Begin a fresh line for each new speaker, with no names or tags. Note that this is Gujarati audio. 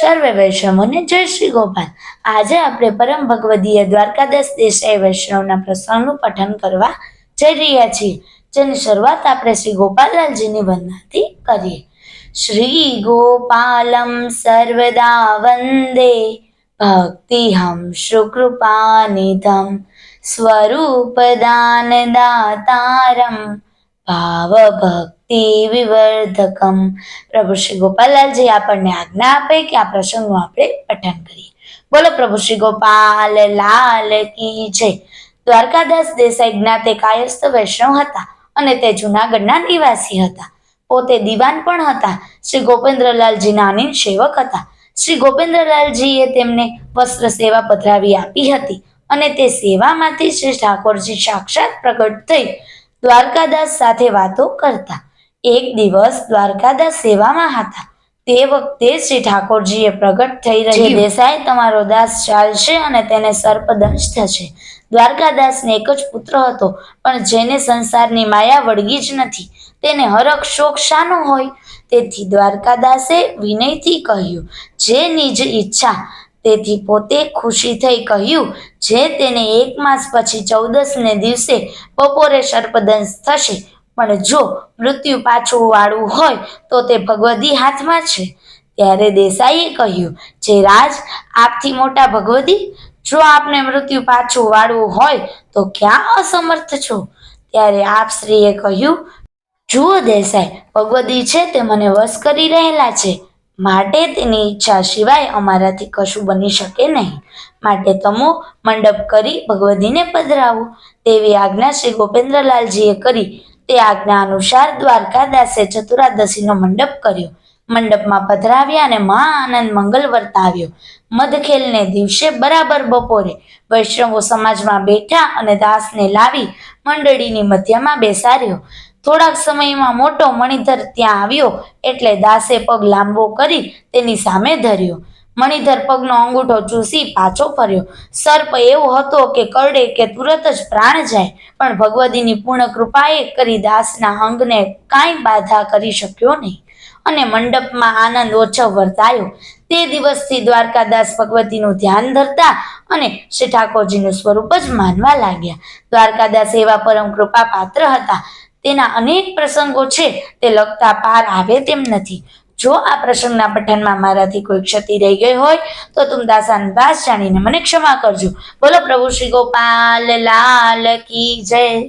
સર્વે વૈષ્ણવોને જય શ્રી ગોપાલ. આજે આપણે પરમ ભગવદીય દ્વારકાદાસ દેસાઈ વૈષ્ણવના પ્રસંગનું પઠન કરવા જઈ રહ્યા છીએ, જેની શરૂઆત આપણે શ્રી ગોપાલલાલજીની વંદનાથી કરીએ. શ્રી ગોપાલમ સર્વદા વંદે ભક્તિહમ શુકૃપાનિધમ સ્વરૂપદાન દાતારમ ભાવ ભક્તિ વિવર્ધકમ. પ્રભુ શ્રી ગોપાલલાલજી આપણને આજ્ઞા આપે કે આ પ્રસંગનું આપણે પઠન કરીએ. બોલો પ્રભુ શ્રી ગોપાલ, લાલ કી જય. દ્વારકાદાસ દેસાઈ જ્ઞાતે કાયસ્થ વૈષ્ણવ હતા અને તે જૂનાગઢના નિવાસી હતા. પોતે દિવાન પણ હતા. શ્રી ગોપેન્દ્રલાલજીના અનિલ સેવક હતા. શ્રી ગોપેન્દ્રલાલજીએ તેમને વસ્ત્ર સેવા પધરાવી આપી હતી અને તે સેવામાંથી શ્રી ઠાકોરજી સાક્ષાત પ્રગટ થઈ દ્વારકાદાસ સાથે વાતો કરતા. એક દિવસ દ્વારકાદાસ સેવામાં હતા. તે વખતે શ્રી ઠાકોરજીએ પ્રગટ થઈ રહી દેસાઈ તમારો દાસ ચાલશે અને તેને સર્પદંશ થશે. દ્વારકાદાસને એક જ પુત્ર હતો પણ જેને સંસારની માયા વળગી જ નથી તેને હરખ શોક શાનો હોય? તેથી દ્વારકાદાસે વિનયથી કહ્યું જે નિજ ઈચ્છા તેથી પોતે ખુશી થઈ કહ્યું, જે તેને એક માસ પછી ચૌદસને દિવસે બપોરે સર્પદંશ થશે, પણ જો મૃત્યુ પાછું વાળવું હોય, તો તે ભગવદી હાથમાં છે. ત્યારે દેસાઈએ કહ્યું, જે રાજ આપથી મોટા ભગવદી, જો આપને મૃત્યુ પાછું વાળવું હોય, તો ક્યાં અસમર્થ છો? ત્યારે આપ શ્રીએ કહ્યું, જુઓ દેસાઈ, ભગવદી છે તે મને વશ કરી રહેલા છે. માટે તેની ઈચ્છા સિવાય અમારાથી કશું બની શકે નહીં. માટે તમો મંડપ કરી ભગવદીને પધરાવો. તેવી આજ્ઞા શ્રી ગોપેન્દ્રલાલજીએ કરી. તે આજ્ઞા અનુસાર દ્વારકાદાસે ચતુરાદશીનો મંડપ કર્યો. મંડપમાં પધરાવ્યા અને મહા આનંદ મંગલ વર્તાવ્યો. મધખેલને દિવસે બરાબર બપોરે વૈષ્ણવો સમાજમાં બેઠા અને દાસને લાવી મંડળીની મધ્યમાં બેસાડ્યો. થોડાક સમયમાં મોટો મણિધર ત્યાં આવ્યો એટલે દાસે પગ લાંબો કરી તેની સામે ધર્યો. મણિધર પગનો અંગૂઠો ચૂસી પાછો ફર્યો. સર્પ એવો હતો કે કરડે કે તુરત જ પ્રાણ જાય, પણ ભગવદીની પૂર્ણ કૃપાએ કરી દાસના અંગને કાંઈ બાધા કરી શક્યો નહીં. અને મંડપમાં આનંદ ઓછવ વર્તાયો. તે દિવસથી દ્વારકાદાસ ભગવતીનું ધ્યાન ધરતા અને શ્રી ઠાકોરજીનું સ્વરૂપ જ માનવા લાગ્યા. દ્વારકાદાસ એવા પરમ કૃપા પાત્ર હતા તેના અનેક પ્રસંગો છે, તે લખતા પાર આવે તેમ નથી. જો આ પ્રસંગના પઠનમાં મારાથી કોઈ ક્ષતિ રહી ગઈ હોય, તો તું દાસાન વાસ જાણીને મને ક્ષમા કરજો. બોલો પ્રભુ શ્રી ગોપાલ લાલ કી જય.